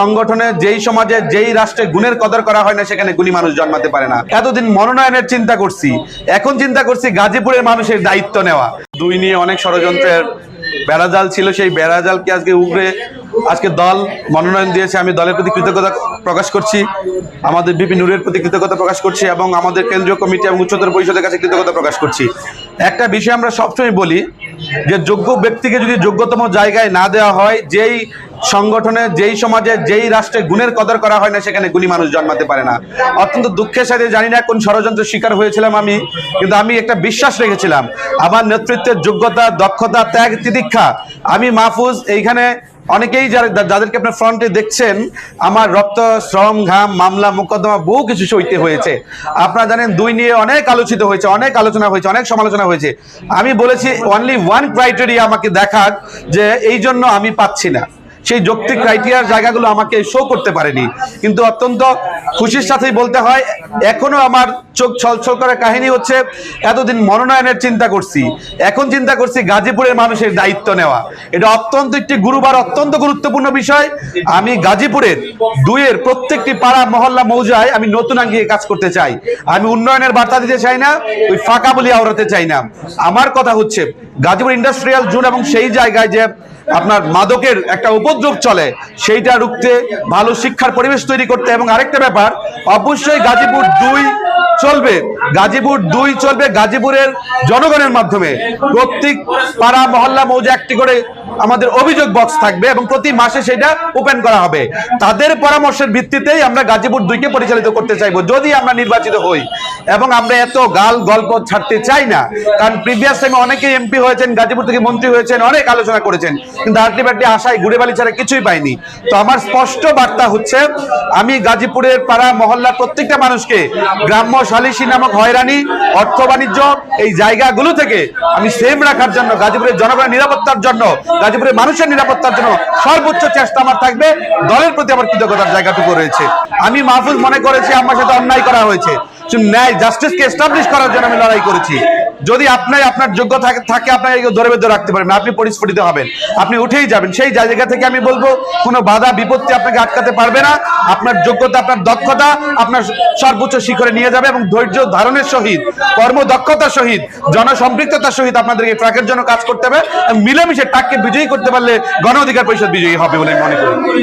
সংগঠনে যেই সমাজে যেই রাষ্ট্রে গুণের কদর করা হয় না, সেখানে গুণী মানুষ জন্মাতে পারে না। এতদিন মনোনয়নের চিন্তা করছি। এখন চিন্তা করছি গাজীপুরের মানুষের দায়িত্ব নেওয়া। দুই নিয়ে অনেক ষড়যন্ত্রের বেড়াজাল ছিল, সেই বেড়াজালকে আজকে উগড়ে আজকে দল মনোনয়ন দিয়েছে। আমি দলের প্রতি কৃতজ্ঞতা প্রকাশ করছি, আমাদের বিপি নুরের প্রতি কৃতজ্ঞতা প্রকাশ করছি এবং আমাদের কেন্দ্রীয় কমিটি এবং উচ্চতর পরিষদের কাছে কৃতজ্ঞতা প্রকাশ করছি। একটা বিষয় আমরা সবসময় বলি যে যোগ্য ব্যক্তিকে যদি যোগ্যতম জায়গায় না দেওয়া হয়, যেই সংগঠনে, যেই সমাজে, যেই রাষ্ট্রে গুণের কদর করা হয় না, সেখানে গুণী মানুষ জন্মাতে পারে না। অত্যন্ত দুঃখের সাথে জানি না কোন ষড়যন্ত্রের শিকার হয়েছিলাম আমি, কিন্তু আমি একটা বিশ্বাস রেখেছিলাম। আমার নেতৃত্বের যোগ্যতা, দক্ষতা, ত্যাগ, তিতিক্ষা, আমি মাহফুজ, এইখানে অনেকেই যাদেরকে আপনার ফ্রন্টে দেখছেন, আমার রক্ত, শ্রম, ঘাম, মামলা, মোকদ্দমা বহু কিছু সইতে হয়েছে। আপনারা জানেন, দুই নিয়ে অনেক আলোচিত হয়েছে, অনেক আলোচনা হয়েছে, অনেক সমালোচনা হয়েছে। আমি বলেছি অনলি ওয়ান ক্রাইটেরিয়া আমাকে দেখাক যে এই জন্য আমি পাচ্ছি না। সেই যৌক্তিক ক্রাইটেরিয়ার জায়গাগুলো আমাকে শো করতে পারেনি। কিন্তু অত্যন্ত খুশির সাথেই বলতে হয়, এখনও আমার চোখ ছলছল করার কাহিনী হচ্ছে, এতদিন মনোনয়নের চিন্তা করছি। এখন চিন্তা করছি গাজীপুরের মানুষের দায়িত্ব নেওয়া। এটা অত্যন্ত একটি গুরুবার, অত্যন্ত গুরুত্বপূর্ণ বিষয়। আমি গাজীপুরের দুইয়ের প্রত্যেকটি পাড়া, মহল্লা, মৌজায় আমি নতুন আঙ্গিয়ে কাজ করতে চাই। আমি উন্নয়নের বার্তা দিতে চাই না, ওই ফাঁকা বলি আওড়াতে চাই না। আমার কথা হচ্ছে, গাজীপুর ইন্ডাস্ট্রিয়াল জোন এবং সেই জায়গায় যে আপনার মাদকের একটা উপদ্রব চলে, সেইটা রুখতে ভালো শিক্ষার পরিবেশ তৈরি করতে। এবং আরেকটা ব্যাপার, অবশ্যই গাজীপুর দুই চলবে। গাজীপুর দুই চলবে গাজীপুরের জনগণের মাধ্যমে। প্রত্যেক পাড়া, মহল্লা, মৌজা একটি করে আমাদের অভিযোগ বক্স থাকবে এবং প্রতি মাসে সেটা ওপেন করা হবে। তাদের পরামর্শের ভিত্তিতেই আমরা গাজীপুর দুইকে পরিচালিত করতে চাইব। যদি আমরা নির্বাচিত হই এবং আমরা এত গাল গল্প ছাড়তে চাই না, কারণ প্রিভিয়াস টাইমে অনেকে এমপি হয়েছেন, গাজীপুর থেকে মন্ত্রী হয়েছেন, অনেক আলোচনা করেছেন, কিন্তু আলটিমেটলি আশায় ঘুরে বালি ছাড়া কিছুই পাইনি। তো আমার স্পষ্ট বার্তা হচ্ছে, আমি গাজীপুরের পাড়া, মহল্লার প্রত্যেকটা মানুষকে গ্রাম্য সালিসি নামক হয়রানি, অর্থ বাণিজ্য, এই জায়গাগুলো থেকে আমি সেম রাখার জন্য, গাজীপুরের জনগণের নিরাপত্তার জন্য, গাজীপুরের মানুষের নিরাপত্তার জন্য সর্বোচ্চ চেষ্টা আমার থাকবে। দলের প্রতি আমার কৃতজ্ঞতার জায়গাটুকু রয়েছে। আমি মাহফুজ মনে করেছি আমার সাথে অন্যায় করা হয়েছে। ন্যায় জাস্টিসকে এস্টাবলিশ করার জন্য আমি লড়াই করেছি। যদি আপনার আপনার যোগ্য থাকে থাকে, আপনাকে কেউ ধরে বেঁধে রাখতে পারবেন। আপনি পরিস্ফুটিত হবেন। আপনি উঠেই যাবেন। সেই জায়গা থেকে আমি বলব, কোনো বাধা, বিপত্তি আপনাকে আটকাতে পারবে না। আপনার যোগ্যতা, আপনার দক্ষতা, আপনার সর্বোচ্চ শিখরে নিয়ে যাবে এবং ধৈর্য ধারণের সহিত কর্মদক্ষতার সহিত জনসম্পৃক্ততার সহিত আপনাদেরকে ট্রাকের জন্য কাজ করতে হবে মিলেমিশে টাককে বিজয়ী করতে পারলে গণ অধিকার পরিষদ বিজয়ী হবে বলে আমি মনে করি।